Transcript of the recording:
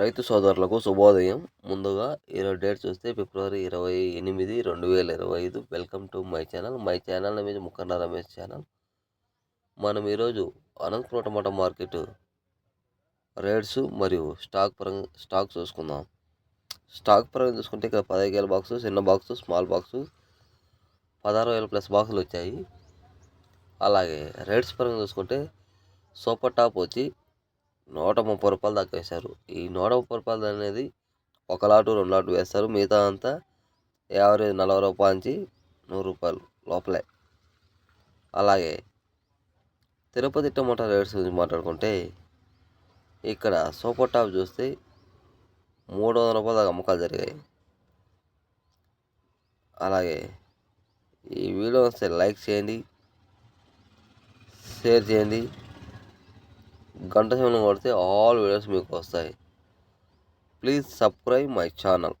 రైతు సోదరులకు శుభోదయం. ముందుగా ఈరోజు డేట్ చూస్తే ఫిబ్రవరి ఇరవై ఎనిమిది రెండు వేల ఇరవై ఐదు. Welcome to my channel. My channel మీద ముఖండ రమేష్ ఛానల్. మనం ఈరోజు అనంతపురం టమాటా మార్కెట్ రేట్స్ మరియు స్టాక్ పరంగా స్టాక్ చూసుకుందాం. స్టాక్ పరంగా చూసుకుంటే ఇక్కడ పదహైదు వేల బాక్సు చిన్న బాక్సు స్మాల్ బాక్సు పదహారు వేల ప్లస్ బాక్సులు వచ్చాయి. అలాగే రేట్స్ పరంగా చూసుకుంటే సూపర్ టాప్ వచ్చి నూట ముప్పై రూపాయలు దాకా వేశారు. ఈ నూట ముప్పై రూపాయలు అనేది ఒక లాటు రెండు లాటు వేస్తారు. మిగతా అంతా యావరేజ్ నలభై రూపాయల నుంచి నూరు రూపాయలు లోపలే. అలాగే తిరుపతి టమాటా రేట్స్ గురించి మాట్లాడుకుంటే ఇక్కడ సూపర్ టాప్ చూస్తే మూడు వందల రూపాయల దాకా అమ్మకాలు జరిగాయి. అలాగే ఈ వీడియో వస్తే లైక్ చేయండి షేర్ చేయండి. గంట సమయం కొడితే ఆల్ వీడియోస్ మీకు వస్తాయి. Please subscribe my channel.